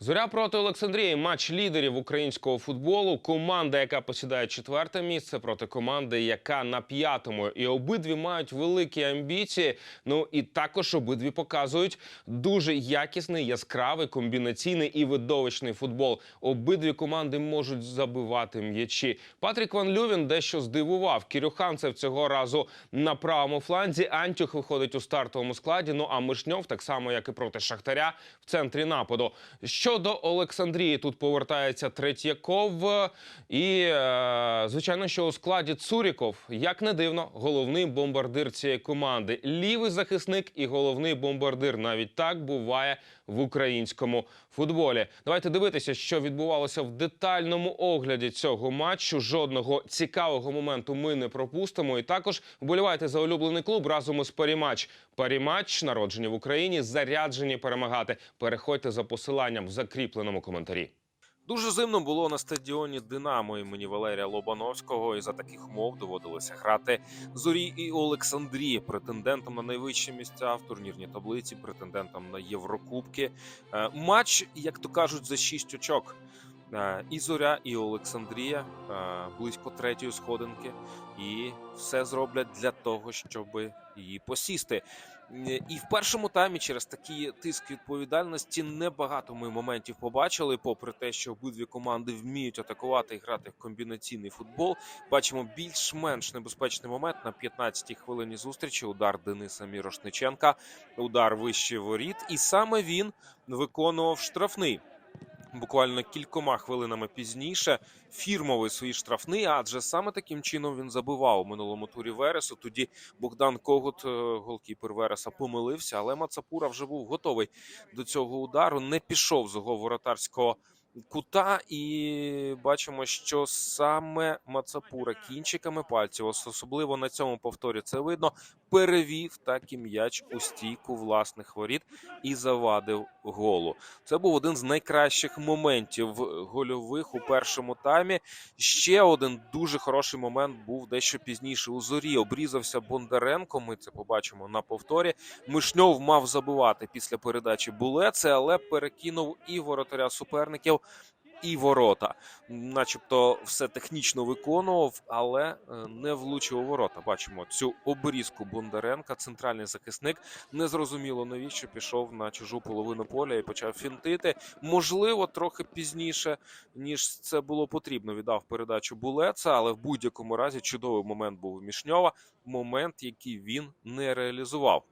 Зоря проти Олександрії. Матч лідерів українського футболу. Команда, яка посідає четверте місце проти команди, яка на п'ятому. І обидві мають великі амбіції. Ну і також обидві показують дуже якісний, яскравий, комбінаційний і видовищний футбол. Обидві команди можуть забивати м'ячі. Патрік Ван Лювін дещо здивував. Кірюханцев цього разу на правому фланзі. Антюх виходить у стартовому складі. Ну а Мишньов, так само як і проти Шахтаря, в центрі нападу. Щодо Олександрії, тут повертається Третьяков. І, е, звичайно, що у складі Цуріков, як не дивно, головний бомбардир цієї команди. Лівий захисник і головний бомбардир. Навіть так буває в українському футболі. Давайте дивитися, що відбувалося в детальному огляді цього матчу. Жодного цікавого моменту ми не пропустимо. І також вболівайте за улюблений клуб разом із Парімач. Парімач, народжені в Україні, заряджені перемагати. Переходьте за посиланням в закріпленому коментарі. Дуже зимно було на стадіоні Динамо імені Валерія Лобановського, і за таких умов доводилося грати зорі і Олександрії, претендентам на найвищі місця в турнірній таблиці, претендентам на Єврокубки. Е, Матч, як то кажуть, за шість очок. Е, І зоря, і Олександрія е, близько третьої сходинки, і все зроблять для того, щоб її посісти. Е, І в першому таймі через такий тиск відповідальності небагато ми моментів побачили. Попри те, що обидві команди вміють атакувати і грати в комбінаційний футбол, бачимо більш-менш небезпечний момент на 15-й хвилині зустрічі. Удар Дениса Мірошниченка, удар вище воріт, і саме він виконував штрафний. Буквально кількома хвилинами пізніше фірмовий свій штрафний, адже саме таким чином він забивав у минулому турі Вересу. Тоді Богдан Когут, е, голкіпер Вереса, помилився, але Мацапура вже був готовий до цього удару. Не пішов з його воротарського кута, і бачимо, що саме Мацапура кінчиками пальців, особливо на цьому повторі, це видно, перевів так і м'яч у стійку власних воріт і завадив голу. Це був один з найкращих моментів гольових у першому таймі. Ще один дуже хороший момент був дещо пізніше у зорі. Обрізався Бондаренко. Ми це побачимо на повторі. Мишньов мав забивати після передачі булеце, але перекинув і воротаря суперників. І ворота, начебто, все технічно виконував, але е, не влучив у ворота. Бачимо цю обрізку Бондаренка. Центральний захисник незрозуміло навіщо пішов на чужу половину поля і почав фінтити. Можливо, трохи пізніше ніж це було потрібно. Віддав передачу Булеца, але в будь-якому разі чудовий момент був у Мішньова. Момент, який він не реалізував.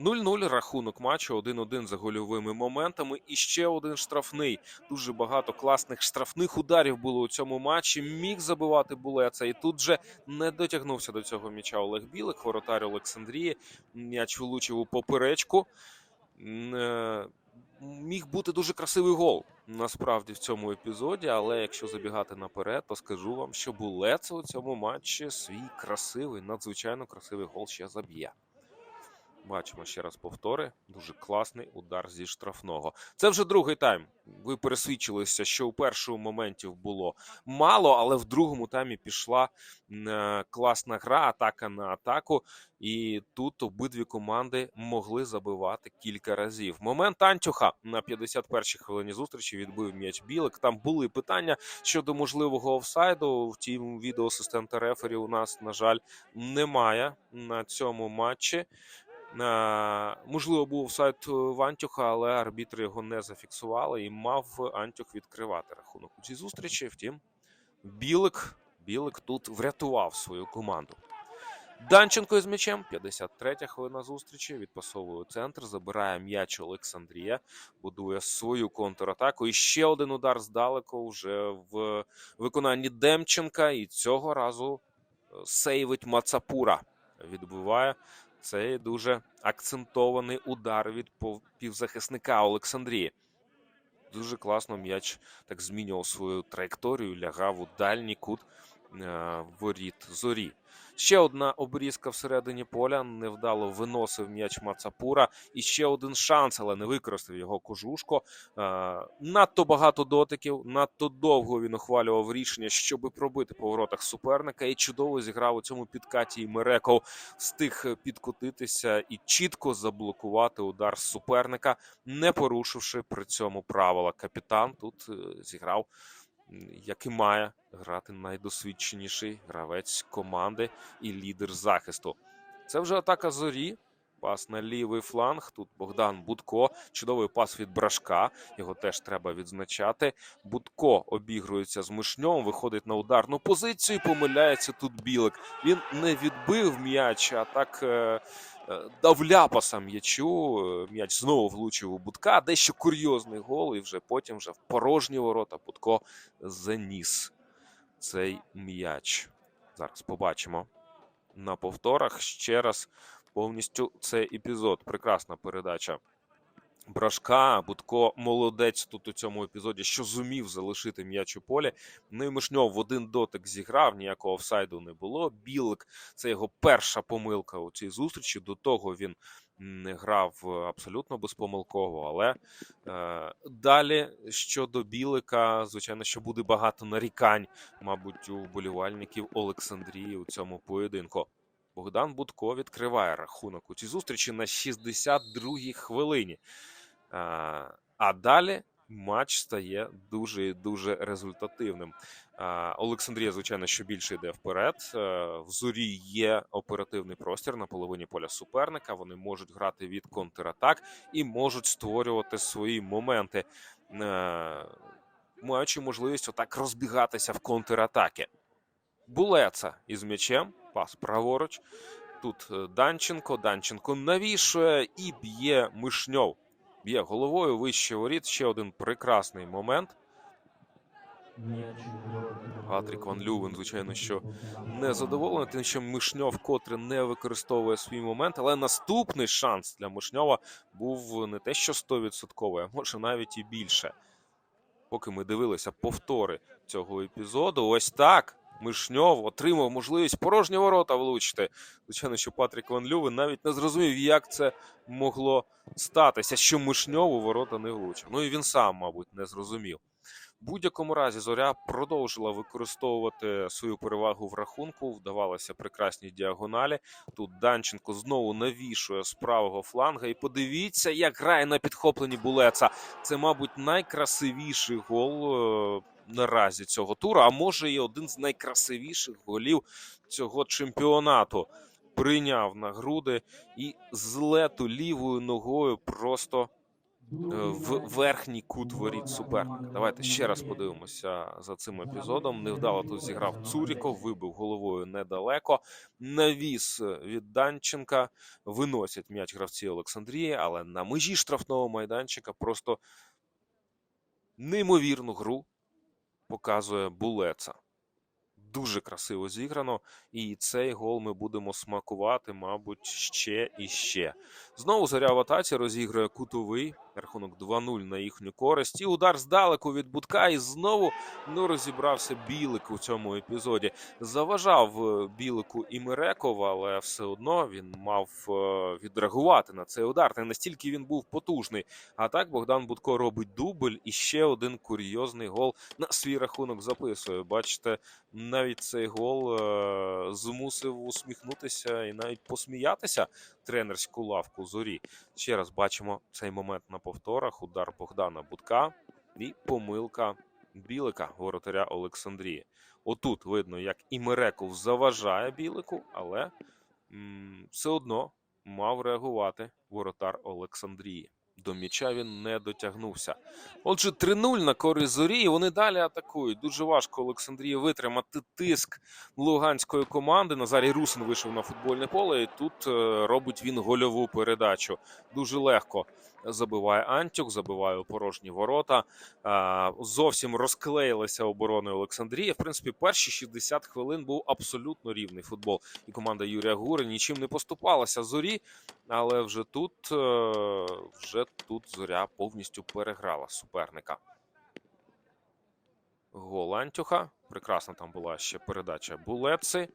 0-0 рахунок матчу, 1-1 за гольовими моментами. І ще один штрафний. Дуже багато класних штрафних ударів було у цьому матчі. Міг забивати Булеца. І тут же не дотягнувся до цього м'яча Олег Білик, воротар Олександрії. М'яч влучив у поперечку. Е, Міг бути дуже красивий гол насправді в цьому епізоді, але якщо забігати наперед, то скажу вам, що Булеца у цьому матчі свій красивий, надзвичайно красивий гол ще заб'є. Бачимо ще раз повтори. Дуже класний удар зі штрафного. Це вже другий тайм. Ви пересвідчилися, що у першому моментів було мало, але в другому таймі пішла е, класна гра, атака на атаку. І тут обидві команди могли забивати кілька разів. Момент Антюха на 51-й хвилині зустрічі відбив м'яч білик. Там були питання щодо можливого офсайду. Втім, відеоасистента рефері у нас, на жаль, немає на цьому матчі. Е, Можливо, був офсайд в Антюха, але арбітри його не зафіксували і мав Антюх відкривати рахунок у цій зустрічі. Втім, Білик, Білик тут врятував свою команду. Данченко із м'ячем, 53-я хвилина зустрічі. Відпасовує центр, забирає м'яч Олександрія, будує свою контратаку. І ще один удар здалеку вже в виконанні Демченка. І цього разу е, сейвить Мацапура. Відбиває цей дуже акцентований удар від півзахисника Олександрії. Дуже класно м'яч так змінював свою траєкторію, лягав у дальній кут воріт зорі. Ще одна обрізка всередині поля. Невдало виносив м'яч Мацапура. І ще один шанс, але не використав його кожушко. Е, надто багато дотиків, надто довго він ухвалював рішення, щоби пробити по воротах суперника. І чудово зіграв у цьому підкаті. І Мереков встиг підкотитися і чітко заблокувати удар суперника, не порушивши при цьому правила. Капітан тут е, зіграв, як і має грати найдосвідченіший гравець команди і лідер захисту. Це вже атака зорі. Пас на лівий фланг. Тут Богдан Будко. Чудовий пас від брашка. Його теж треба відзначати. Будко обігрується з Мишньом, виходить на ударну позицію. Помиляється тут білик. Він не відбив м'яч, а так е, е, дав ляпаса м'ячу. М'яч знову влучив у Будка. Дещо курйозний гол, і вже потім вже в порожні ворота Будко заніс цей м'яч. Зараз побачимо на повторах ще раз повністю цей епізод. Прекрасна передача. Брашка, Будко молодець тут у цьому епізоді, що зумів залишити м'яч у полі. Ну і Мишньов в один дотик зіграв, ніякого офсайду не було. Білик це його перша помилка у цій зустрічі. До того він не грав абсолютно безпомилково. Але е, далі щодо Білика, звичайно, що буде багато нарікань, мабуть, у вболівальників Олександрії у цьому поєдинку. Богдан Будко відкриває рахунок у цій зустрічі на 62-й хвилині. А, далі матч стає дуже і дуже результативним. Олександрія, звичайно, що більше йде вперед. Е, В зорі є оперативний простір на половині поля суперника. Вони можуть грати від контратак і можуть створювати свої моменти, е, маючи можливість отак розбігатися в контратаки. Булеца із м'ячем, пас праворуч. Тут е, Данченко. Данченко навішує і б'є Мишньов. Б'є головою вище воріт. Ще один прекрасний момент. Патрік Ван Лювен, звичайно, що не задоволений тим, що Мишньов котре не використовує свій момент. Але наступний шанс для Мишньова був не те, що 100%, а може навіть і більше. Поки ми дивилися повтори цього епізоду, ось так. Мишньов отримав можливість порожні ворота влучити. Звичайно, що Патрік Ван Лювен навіть не зрозумів, як це могло статися, що Мишньов у ворота не влучив. Ну і він сам, мабуть, не зрозумів. В будь-якому разі зоря продовжила використовувати свою перевагу в рахунку. Вдавалося прекрасні діагоналі. Тут Данченко знову навішує з правого фланга. І подивіться, як грає на підхопленні Булеца. Це, мабуть, найкрасивіший гол е, наразі цього туру, а може і один з найкрасивіших голів цього чемпіонату. Прийняв на груди і з лету лівою ногою просто е, в верхній кут воріт суперника. Давайте ще раз подивимося за цим епізодом. Невдало тут зіграв Цуріков, вибив головою недалеко. Навіс від Данченка виносять м'яч гравці Олександрії, але на межі штрафного майданчика просто неймовірну гру показує Булеца. Дуже красиво зіграно, і цей гол ми будемо смакувати, мабуть, ще і ще. Знову заря в атаці розігрує кутовий. Рахунок 2-0 на їхню користь. І удар здалеку від Будка. І знову ну, розібрався Білик у цьому епізоді. Заважав е, Білику і Миреков, але все одно він мав е, відреагувати на цей удар. Не настільки він був потужний. А так Богдан Будко робить дубль і ще один курйозний гол на свій рахунок записує. Бачите, навіть цей гол е, змусив усміхнутися і навіть посміятися тренерську лавку зорі. Ще раз бачимо цей момент на повторах. Удар Богдана Будка і помилка Білика, воротаря Олександрії. Отут видно, як і Мереков заважає Білику, але м, все одно мав реагувати воротар Олександрії. До м'яча він не дотягнувся. Отже, 3-0 на користь зорі. і Вони далі атакують. Дуже важко Олександрії витримати тиск луганської команди. Назарій Русин вийшов на футбольне поле, і тут е, робить він гольову передачу. Дуже легко забиває Антюк, забиває у порожні ворота. Е, Зовсім розклеїлася оборона Олександрії. В принципі, перші 60 хвилин був абсолютно рівний футбол. І команда Юрія Гури нічим не поступалася зорі. Але вже тут, е, вже тут зоря повністю переграла суперника. гол Антюха. Прекрасна там була ще передача Булеци.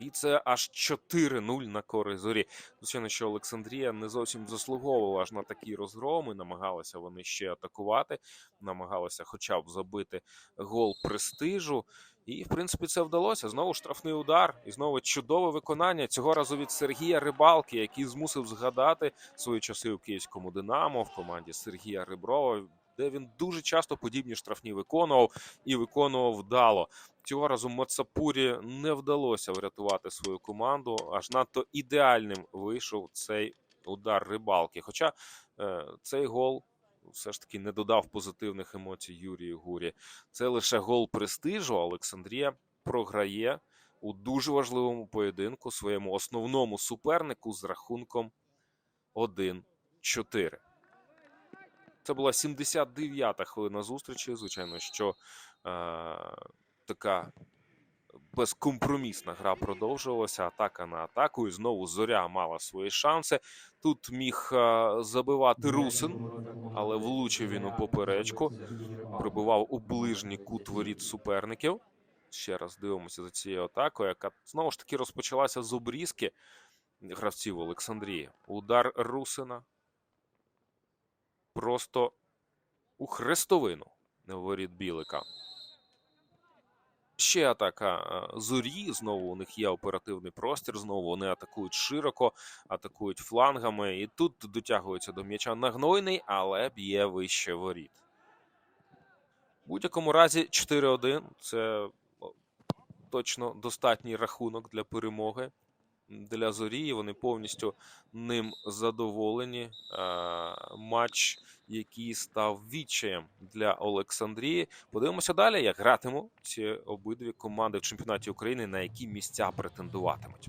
І це аж 4-0 на користь зорі. Звичайно, що Олександрія не зовсім заслуговувала аж на такі розгроми. Намагалися вони ще атакувати, намагалися хоча б забити гол престижу. І, в принципі, це вдалося. Знову штрафний удар, і знову чудове виконання цього разу від Сергія Рибалки, який змусив згадати свої часи у київському Динамо в команді Сергія Риброва, де він дуже часто подібні штрафні виконував і виконував вдало. Цього разу Мацапурі не вдалося врятувати свою команду. Аж надто ідеальним вийшов цей удар рибалки. Хоча е, цей гол все ж таки не додав позитивних емоцій Юрію Гурі. Це лише гол престижу. Олександрія програє у дуже важливому поєдинку своєму основному супернику з рахунком 1-4. Це була 79-та хвилина зустрічі. Звичайно, що е, така безкомпромісна гра продовжувалася. Атака на атаку. І знову зоря мала свої шанси. Тут міг е, забивати Русин, але влучив він у поперечку. Прибивав у ближній кут воріт суперників. Ще раз дивимося за цією атакою, яка знову ж таки розпочалася з обрізки гравців Олександрії. Удар Русина просто у хрестовину воріт Білика. Ще атака зорі. Знову у них є оперативний простір. Знову вони атакують широко, атакують флангами. І тут дотягується до м'яча нагнойний, але б'є вище воріт. У будь-якому разі 4-1 це точно достатній рахунок для перемоги для зорії. Вони повністю ним задоволені. Е, Матч, який став відчаєм для Олександрії. Подивимося далі, як гратимуть ці обидві команди в чемпіонаті України, на які місця претендуватимуть.